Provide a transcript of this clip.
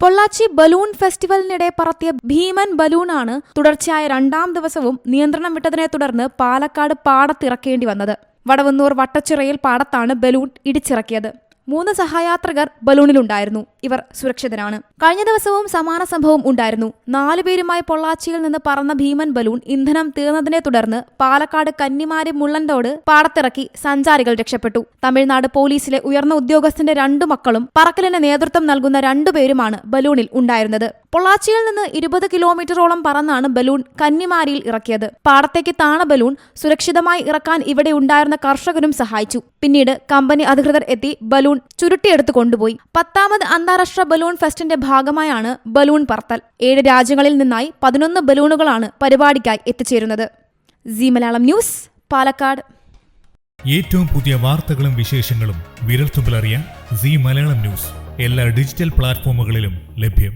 Pollachi balloon ഫെസ്റ്റിവലിനിടെ പറത്തിയ ഭീമൻ ബലൂണാണ് തുടർച്ചയായ രണ്ടാം ദിവസവും നിയന്ത്രണം വിട്ടതിനെ തുടർന്ന് പാലക്കാട് പാടത്തിറക്കേണ്ടി വന്നത്. വടവന്നൂർ വട്ടച്ചിറയിൽ പാടത്താണ് ബലൂൺ ഇടിച്ചിറക്കിയത്. മൂന്ന് സഹയാത്രികർ ബലൂണിലുണ്ടായിരുന്നു. ഇവർ സുരക്ഷിതരാണ്. കഴിഞ്ഞ ദിവസവും സമാന സംഭവം ഉണ്ടായിരുന്നു. നാലുപേരുമായി പൊള്ളാച്ചിയിൽ നിന്ന് പറന്ന ഭീമൻ ബലൂൺ ഇന്ധനം തീർന്നതിനെ തുടർന്ന് പാലക്കാട് കന്നിമാരി മുള്ളൻതോട് പാടത്തിറക്കി സഞ്ചാരികൾ രക്ഷപ്പെട്ടു. തമിഴ്നാട് പോലീസിലെ ഉയർന്ന ഉദ്യോഗസ്ഥന്റെ രണ്ടു മക്കളും പറക്കലിന് നേതൃത്വം നൽകുന്ന രണ്ടുപേരുമാണ് ബലൂണിൽ ഉണ്ടായിരുന്നത്. പൊള്ളാച്ചിയിൽ നിന്ന് ഇരുപത് കിലോമീറ്ററോളം പറന്നാണ് ബലൂൺ കന്നിമാരിയിൽ ഇറക്കിയത്. പാടത്തേക്ക് താണ ബലൂൺ സുരക്ഷിതമായി ഇറക്കാൻ ഇവിടെ ഉണ്ടായിരുന്ന കർഷകരും സഹായിച്ചു. പിന്നീട് കമ്പനി അധികൃതർ എത്തി ബലൂൺ ചുരുട്ടിയെടുത്ത് കൊണ്ടുപോയി. പത്താമത് അന്താരാഷ്ട്ര ബലൂൺ ഫെസ്റ്റിന്റെ ഭാഗമായാണ് ബലൂൺ പറത്തൽ. ഏഴ് രാജ്യങ്ങളിൽ നിന്നായി പതിനൊന്ന് ബലൂണുകളാണ് പരിപാടിക്കായി എത്തിച്ചേരുന്നത്. C Malayalam news Palakkad. ഏറ്റവും പുതിയ വാർത്തകളും വിശേഷങ്ങളും വിരൽത്തുമ്പിലറിയാൻ സി മലയാളം ന്യൂസ് എല്ലാ ഡിജിറ്റൽ പ്ലാറ്റ്ഫോമുകളിലും ലഭ്യം.